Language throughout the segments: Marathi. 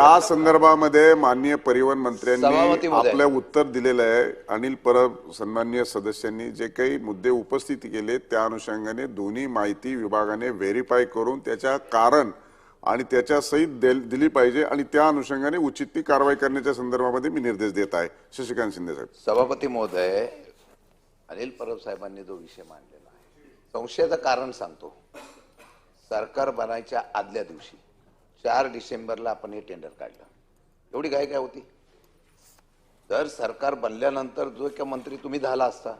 या संदर्भामध्ये माननीय परिवहन मंत्र्यांनी. आपलं उत्तर दिलेलं आहे. अनिल परब सन्माननीय सदस्यांनी जे काही मुद्दे उपस्थित केले त्या अनुषंगाने दोन्ही माहिती विभागाने व्हेरीफाय करून त्याच्या कारण आणि त्याच्या सहित देल- दिली पाहिजे आणि त्या अनुषंगाने उचित ती कारवाई करण्याच्या संदर्भामध्ये मी निर्देश देत आहे. शशिकांत शिंदे साहेब. सभापती महोदय अनिल परब साहेबांनी जो विषय मांडलेला आहे संशयाचं कारण सांगतो. सरकार बनायच्या आदल्या दिवशी चार डिसेंबरला आपण हे टेंडर काढलं. एवढी काय काय होती? तर सरकार बनल्यानंतर जो काय मंत्री तुम्ही झाला असता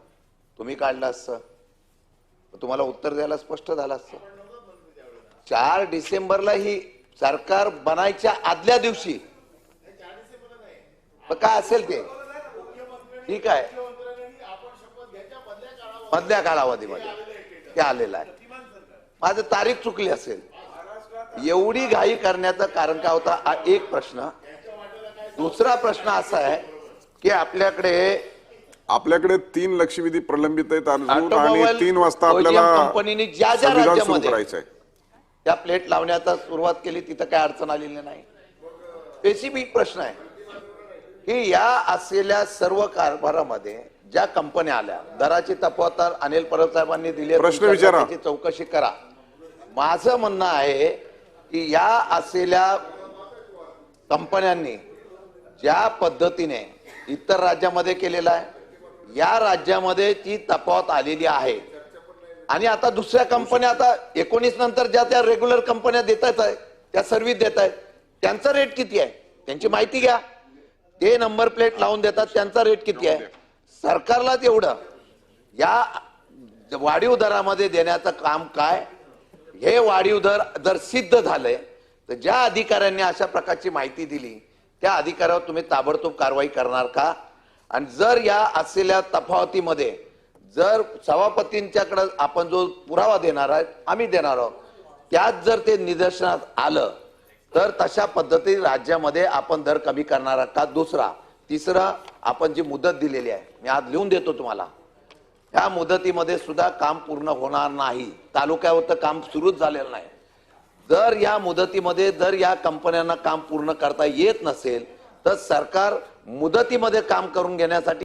तुम्ही काढला असतं तुम्हाला उत्तर द्यायला स्पष्ट झालं असतं. चार डिसेंबरला ही सरकार बनायच्या आदल्या दिवशी. काय असेल ते? ठीक आहे. मधल्या कालावधीमध्ये. ते आलेलं आहे. माझं तारीख चुकली असेल. एवढी घाई करण्याचं कारण काय होता? हा एक प्रश्न. दुसरा प्रश्न असा आहे की आपल्याकडे आपल्याकडे तीन लक्षवेधी प्रलंबित आहेत आणि ऑटोमोबाईल तीन वाजता आपल्याला कंपनीने ज्या ज्या संविधान सुरू राज्यामध्ये करायचं आहे त्या प्लेट लावण्याचा सुरुवात केली तिथं काय अडचण आलेली नाही. स्पेसिफिक प्रश्न आहे की या असलेल्या सर्व कारभारामध्ये ज्या कंपन्या आल्या दराची तफावत तर अनिल परब साहेबांनी दिली प्रश्न विचारा. त्याची चौकशी करा. माझं म्हणणं आहे की या असलेल्या कंपन्यांनी ज्या पद्धतीने इतर राज्यामध्ये केलेलं आहे या राज्यामध्ये ती तफावत आलेली आहे. आणि आता दुसऱ्या कंपन्या आता एकोणीस नंतर ज्या त्या रेग्युलर कंपन्या देत आहेत त्या सर्व्हिस देत आहेत त्यांचा रेट किती आहे? त्यांची माहिती घ्या. ते नंबर प्लेट लावून देतात त्यांचा रेट किती आहे? सरकारला एवढं. या वाढीव दरामध्ये देण्याचं काम काय? हे वाढीव दर जर सिद्ध झालंय. तर ज्या अधिकाऱ्यांनी अशा प्रकारची माहिती दिली त्या अधिकाऱ्यावर तुम्ही ताबडतोब कारवाई करणार का? आणि जर या असलेल्या तफावतीमध्ये जर सभापतींच्याकडं आपण जो पुरावा देणार आहे आम्ही देणार आहोत. त्यात जर ते निदर्शनात आलं तर तशा पद्धती राज्यामध्ये आपण दर कमी करणार का? दुसरा तिसरा आपण जी मुदत दिलेली आहे मी आज लिहून देतो तुम्हाला. ह्या मुदतीमध्ये सुद्धा काम पूर्ण होणार नाही. तालुक्यावर तर काम सुरूच झालेलं नाही. जर या मुदतीमध्ये जर या कंपन्यांना काम पूर्ण करता येत नसेल तर सरकार मुदतीमध्ये काम करून घेण्यासाठी